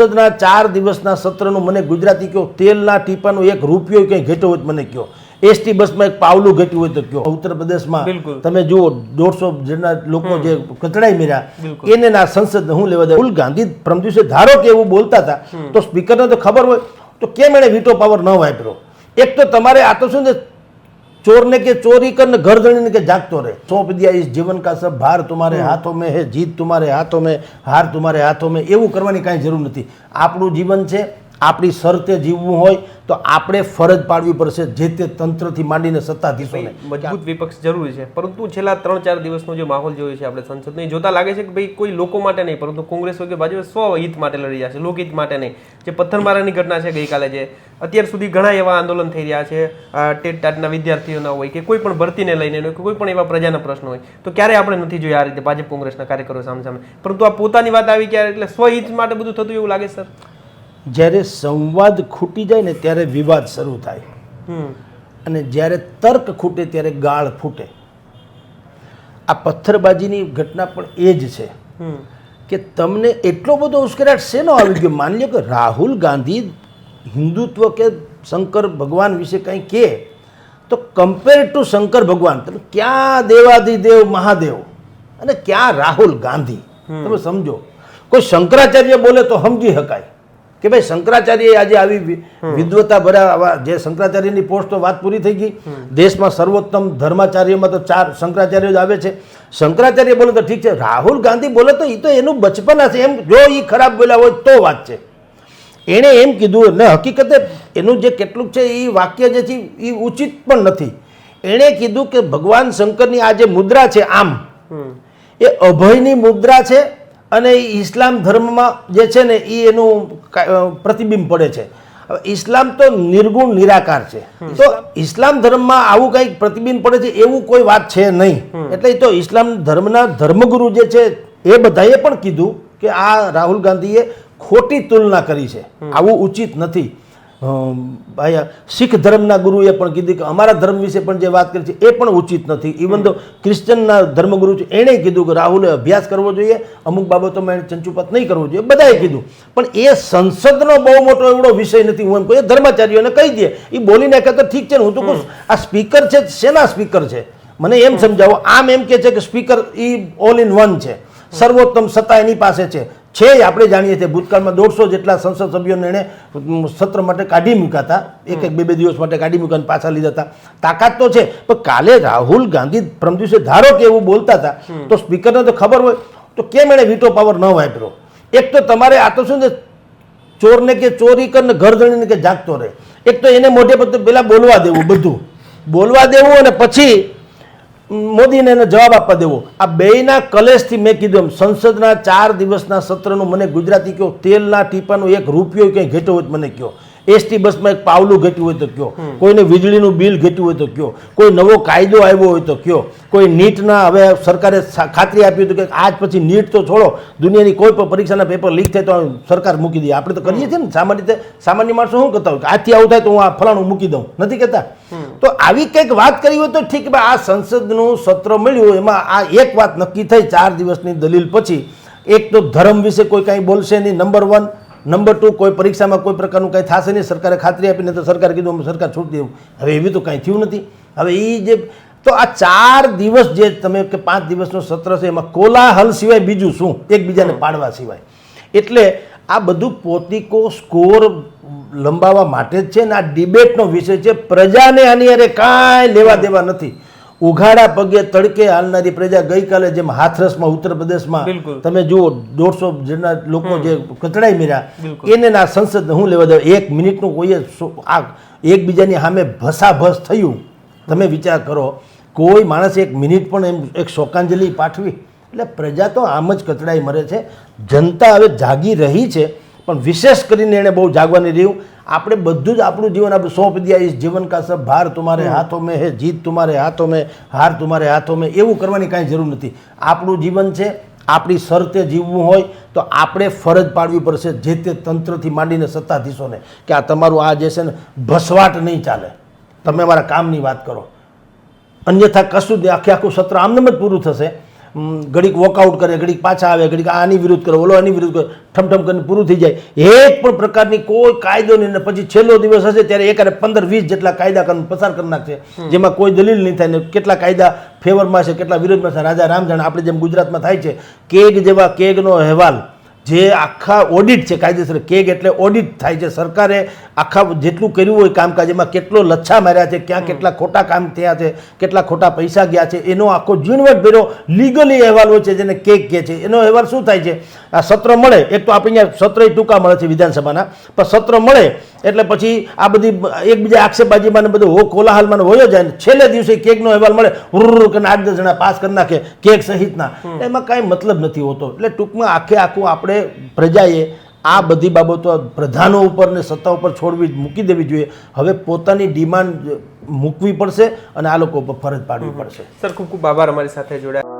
સંસદના ચાર દિવસના સત્રનું મને ગુજરાતી કહો તેલના ટીપાનો એક રૂપિયો કંઈ ઘટ્યો હોય તો મને કહો એસટી બસમાં એક પાવલું ઘટ્યું હોય તો કહો ઉત્તર પ્રદેશમાં તમે જુઓ દોઢસો જેટલા લોકો જે કચડાઈ મેળ્યા એને ના સંસદ હું લેવા દે રાહુલ ગાંધી પ્રમ દિવસે ધારો કે એવું બોલતા હતા તો સ્પીકરને તો ખબર હોય તો કેમ એણે વીટો પાવર ન વાપર્યો? એક તો તમારે આ તો શું છે ચોરને કે ચોરી કર ને ઘર ધણીને કે જાગતો રહે સોંપ દિયા ઇસ જીવન કા સબ ભાર तुम्हारे હાથોं में है જીત तुम्हारे હાથોं में હાર तुम्हारे હાથોं में એવું કરવાની કાંઈ જરૂર નથી આપણું જીવન છે આપણી શરતે જીવવું હોય તો આપણે ફરજ પાડવી પડશે જે તે તંત્રથી માંડીને સત્તાધીશોને. મજબૂત વિપક્ષ જરૂરી છે. પરંતુ છેલ્લા ત્રણ ચાર દિવસનો જે માહોલ જોયો છે આપણે સંસદને જોતા લાગે છે કે ભાઈ કોઈ લોકો માટે નહીં, પરંતુ કોંગ્રેસ હોય કે ભાજપ સ્વહિત માટે લડી રહ્યા છે, લોકહિત માટે નહીં. જે પથ્થરમારાની ઘટના છે ગઈકાલે જે, અત્યાર સુધી ઘણા એવા આંદોલન થઈ રહ્યા છે ટેટ ટાટના વિદ્યાર્થીઓના હોય કે કોઈ પણ ભરતીને લઈને કોઈ પણ એવા પ્રજાના પ્રશ્નો હોય, તો ક્યારે આપણે નથી જોયા આ રીતે ભાજપ કોંગ્રેસના કાર્યકરો સામે સામે પરંતુ આ પોતાની વાત આવી ક્યારે? એટલે સ્વહિત માટે બધું થતું એવું લાગે સર? જ્યારે સંવાદ ખૂટી જાય ને ત્યારે વિવાદ શરૂ થાય. અને જ્યારે તર્ક ખૂટે ત્યારે ગાળ ફૂટે. આ પથ્થરબાજીની ઘટના પણ એ જ છે કે તમને એટલો બધો ઉશ્કેરાટ શેનો આવી ગયો? માની લો કે રાહુલ ગાંધી હિન્દુત્વ કે શંકર ભગવાન વિશે કંઈ કહે તો કમ્પેર ટુ શંકર ભગવાન તમે ક્યાં દેવાદિદેવ મહાદેવ અને ક્યાં રાહુલ ગાંધી? તમે સમજો. કોઈ શંકરાચાર્ય બોલે તો સમજી શકાય. કે ભાઈ શંકરાચાર્ય આજે આવી વિદ્વતા ભર્યા જે શંકરાચાર્યની પોસ્ટ તો વાત પૂરી થઈ ગઈ. દેશમાં સર્વોત્તમ ધર્માચાર્યમાં તો ચાર શંકરાચાર્ય જ આવે છે. શંકરાચાર્ય બોલે તો ઠીક છે. રાહુલ ગાંધી બોલે તો એ તો એનું બચપન હશે એમ જો એ ખરાબ બોલ્યા હોય તો વાત છે. એણે એમ કીધું ને હકીકતે એનું જે કેટલુંક છે એ વાક્ય જે છે એ ઉચિત પણ નથી. એણે કીધું કે ભગવાન શંકરની આ જે મુદ્રા છે આમ એ અભયની મુદ્રા છે અને ઇસ્લામ ધર્મમાં જે છે ને એ એનું પ્રતિબિંબ પડે છે. હવે ઇસ્લામ તો નિર્ગુણ નિરાકાર છે. તો ઇસ્લામ ધર્મમાં આવું કંઈક પ્રતિબિંબ પડે છે એવું કોઈ વાત છે નહીં. એટલે તો ઇસ્લામ ધર્મના ધર્મગુરુ જે છે એ બધાએ પણ કીધું કે આ રાહુલ ગાંધીએ ખોટી તુલના કરી છે. આવું ઉચિત નથી. આ શીખ ધર્મના ગુરુએ પણ કીધું કે અમારા ધર્મ વિશે પણ જે વાત કરી છે એ પણ ઉચિત નથી. ઇવન તો ક્રિશ્ચનના ધર્મગુરુ છે, એણે કીધું કે રાહુલે અભ્યાસ કરવો જોઈએ, અમુક બાબતોમાં એણે ચંચુપાત નહીં કરવો જોઈએ, બધાએ કીધું. પણ એ સંસદનો બહુ મોટો એવડો વિષય નથી. હું એમ કહું ધર્માચાર્યોને કહી દે. એ બોલીને કહે તો ઠીક છે ને, હું તો કહું આ સ્પીકર છે, શેના સ્પીકર છે? મને એમ સમજાવો, આમ એમ કે છે કે સ્પીકર એ ઓલ ઇન વન છે. સર્વોત્તમ સત્તા એની પાસે છે. છે આપણે જાણીએ છીએ. ભૂતકાળમાં દોઢસો જેટલા સંસદ સભ્યોને એણે સત્ર માટે કાઢી મૂક્યા હતા. એક એક બે બે દિવસ માટે કાઢી મૂક્યા પાછા લીધા હતા. તાકાત તો છે પણ કાલે રાહુલ ગાંધી પ્રમ દિવસે ધારો કે એવું બોલતા હતા તો સ્પીકરને તો ખબર હોય તો કેમ એણે વીટો પાવર ન વાપર્યો? એક તો તમારે આ તો શું છે ચોરને કે ચોરી કરીને ઘર ધણીને કે જાગતો રહે. એક તો એને મોઢે પર પહેલાં પેલા બોલવા દેવું બધું. બોલવા દેવું અને પછી મોદીને એને જવાબ આપવા દેવો. આ બેયના કલેશથી મેં કીધું એમ, સંસદના ચાર દિવસના સત્રનું મને ગુજરાતી કહો તેલના ટીપાનો એક રૂપિયો કંઈ ઘેટો હોય મને કહો એસટી બસમાં એક પાવલું ઘટ્યું હોય તો કયો. કોઈને વીજળીનું બિલ ઘટ્યું હોય તો કયો. કોઈ નવો કાયદો આવ્યો હોય તો કયો. કોઈ નીટના હવે સરકારે ખાતરી આપી હતું કે આજ પછી નીટ તો છોડો. દુનિયાની કોઈ પણ પરીક્ષાના પેપર લીક થાય તો સરકાર મૂકી દે. આપણે તો કરીએ છીએ ને. સામાન્ય રીતે સામાન્ય માણસો શું કરતા હોય? આજથી આવું થાય તો હું આ ફલાણું મૂકી દઉં. નથી કહેતા? તો આવી કંઈક વાત કરી હોય તો ઠીક ભાઈ આ સંસદનું સત્ર મળ્યું એમાં આ એક વાત નક્કી થઈ. ચાર દિવસની દલીલ પછી. એક તો ધર્મ વિશે કોઈ કાંઈ બોલશે નહીં. નંબર વન નંબર ટુ કોઈ પરીક્ષામાં કોઈ પ્રકારનું કંઈ થશે નહીં. સરકારે ખાતરી આપીને તો સરકારે કીધું અમે સરકાર છૂટ દેવું. હવે એવી તો કાંઈ થયું નથી. હવે એ જે તો આ ચાર દિવસ જે તમે કે પાંચ દિવસનું સત્ર છે એમાં કોલાહલ સિવાય બીજું શું? એકબીજાને પાડવા સિવાય. એટલે આ બધું પોતિકો સ્કોર લંબાવવા માટે જ છે ને આ ડિબેટનો વિષય છે. પ્રજાને આની અરે કાંઈ લેવા દેવા નથી. ઉઘાડા પગે તડકે હાલનારી પ્રજા ગઈકાલે જેમ હાથરસમાં ઉત્તર પ્રદેશમાં તમે જુઓ દોઢસો જેટલા લોકો જે કચડાઈ મેળ્યા એને ના સંસદ હું લેવા દઉં એક મિનિટનું કોઈએ આ એકબીજાની સામે ભસાભસ થયું. તમે વિચાર કરો કોઈ માણસ એક મિનિટ પણ એમ એક શોકાંજલિ પાઠવી. એટલે પ્રજા તો આમ જ કચડાઈ મરે છે. જનતા હવે જાગી રહી છે પણ વિશેષ કરીને એણે બહુ જાગવાની રહ્યું આપણે બધું જ આપણું જીવન આપણે સોંપ દિયા ઇસ જીવન કા સબ ભાર તુમારે હાથો મેં હે જીત તમારે હાથો મેં હાર તુમારે હાથો મેં એવું કરવાની કાંઈ જરૂર નથી. આપણું જીવન છે આપણી શરતે જીવવું હોય તો આપણે ફરજ પાડવી પડશે જે તે તંત્રથી માંડીને સત્તાધીશોને કે આ તમારું આ જે છે ને ભસવાટ નહીં ચાલે. તમે મારા કામની વાત કરો. અન્યથા કશું જ આખે આખું સત્ર આમને જ પૂરું થશે. ઘડીક વોકઆઉટ કરે ઘડીક પાછા આવે ઘડીક આની વિરુદ્ધ કરે ઓલો આની વિરુદ્ધ કરે ઠમઠમ કરીને પૂરું થઈ જાય. એક પણ પ્રકારની કોઈ કાયદો નહીં ને પછી છેલ્લો દિવસ હશે ત્યારે એકારે પંદર વીસ જેટલા કાયદા પસાર કરી નાખશે. જેમાં કોઈ દલીલ નહીં થાય ને કેટલા કાયદા ફેવરમાં છે કેટલા વિરોધમાં છે. રાજા રામ જાણે આપણે જેમ ગુજરાતમાં થાય છે. કેગ જેવા કેગનો અહેવાલ જે આખા ઓડિટ છે કાયદેસર કેગ એટલે ઓડિટ થાય છે. સરકારે આખા જેટલું કર્યું હોય કામકાજ એમાં કેટલો લચ્છા માર્યા છે ક્યાં કેટલા ખોટા કામ થયા છે કેટલા ખોટા પૈસા ગયા છે એનો આખો ઝીણવટભેરો લીગલી અહેવાલ હોય છે જેને કેગ કહે છે. એનો અહેવાલ શું થાય છે? આ સત્ર મળે એક તો આપણે અહીંયા સત્ર ટૂંકા મળે છે વિધાનસભાના પણ સત્ર મળે એટલે પછી આ બધી એકબીજા આક્ષેપબાજીમાં ને બધું હો કોલાહલમાં હોય જાય ને છેલ્લે દિવસે કેકનો અહેવાલ મળે ઉર્ર કરીને આઠ દસ જણા પાસ કરી નાખે કેક સહિતના. એમાં કાંઈ મતલબ નથી હોતો. એટલે ટૂંકમાં આખે આખું આપણે પ્રજાએ આ બધી બાબતો પ્રધાનો ઉપર ને સત્તા ઉપર છોડવી મૂકી દેવી જોઈએ. હવે પોતાની ડિમાન્ડ મૂકવી પડશે અને આ લોકો ઉપર ફરજ પાડવી પડશે. સર ખૂબ ખૂબ આભાર અમારી સાથે જોડાયા.